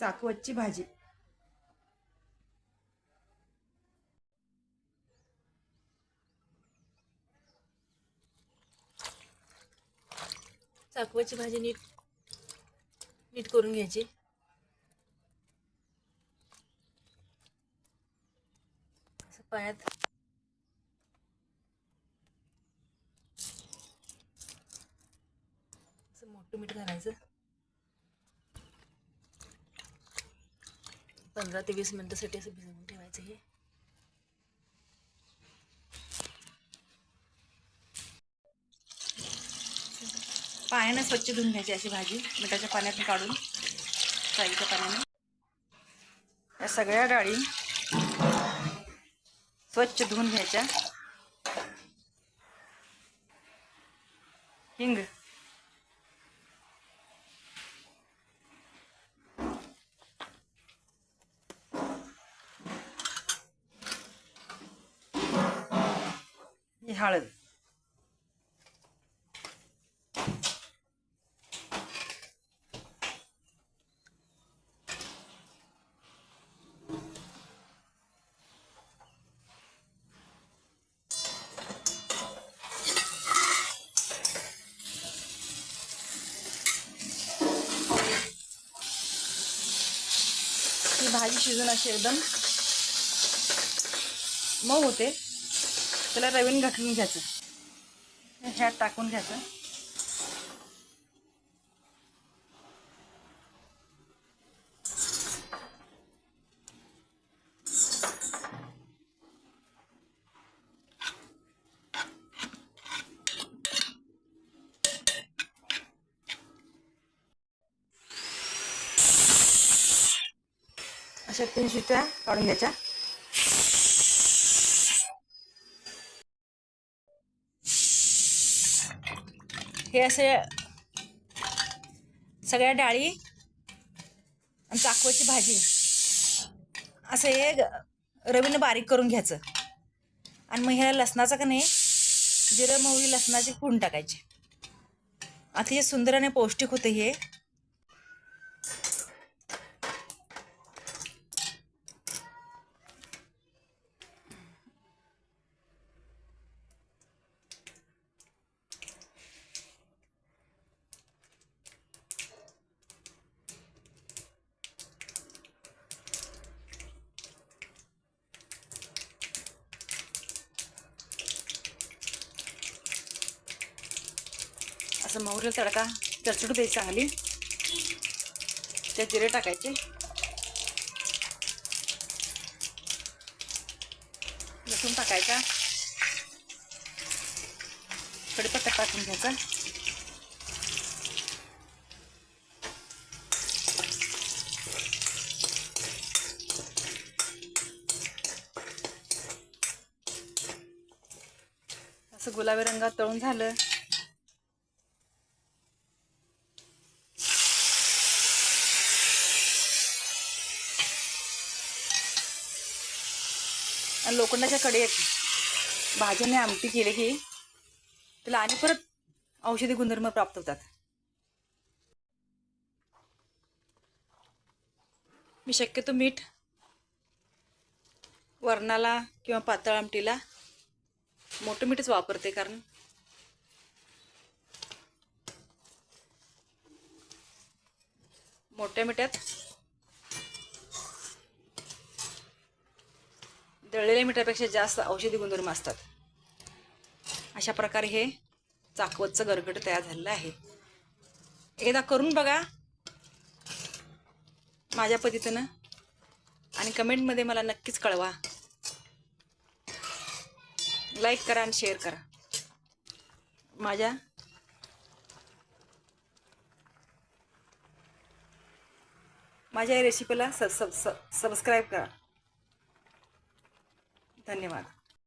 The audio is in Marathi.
चाकवतची भाजी. चाकवतची भाजी नीट नीट करून घ्यायची. पाण्यात. असं मोठं मीठ घालायचं. पंधरा ते वीस मिनटासाठी असं भिजवून ठेवायचं हे. पाण्याने स्वच्छ धुवून घ्यायची अशी भाजी. मिठाच्या पाण्यातून काढून साईच्या पाण्याने. या सगळ्या डाळी स्वच्छ धुवून घ्यायच्या. हिंग. हळद ही भाजी शिजून अशी एकदम मऊ होते. त्याला रवीन घाटून घ्यायचं. ह्यात टाकून घ्यायचं. अशा तीन शिट्या काढून घ्यायच्या. हे असे सगळ्या डाळी आणि चाकवाची भाजी. असं हे ग- रवीनं बारीक करून घ्यायचं. आणि मग ह्या लसणाचं का नाही जिरं मोहरी लसणाची फून टाकायची. अतिशय सुंदर आणि पौष्टिक होतं हे. असं मोहरीला तडका चटचटू द्यायची चांगली त्यात जिरे टाकायचे. लसूण टाकायचा. कडीपत्ता टाकून घ्यायचा. असं गुलाबी रंगात तळून झालं. आणि लोखंडाच्या कडेत भाज्याने आमटी केली की त्याला आणि परत औषधी गुणधर्म प्राप्त होतात. मी शक्यतो मीठ वरणाला किंवा पातळ आमटीला मोठं मीठच वापरते कारण मोठ्या मिठात तळलेल्या मिठापेक्षा जास्त औषधी गुणधर्म असतात. अशा प्रकारे हे चाकवतचं गरगट तयार झालेलं आहे. एकदा करून बघा. माझ्या पद्धतीनं आणि कमेंटमध्ये मला नक्कीच कळवा. लाईक करा आणि शेअर करा. माझ्या माझ्या या रेसिपीला सब सब सबस्क्राईब करा. धन्यवाद.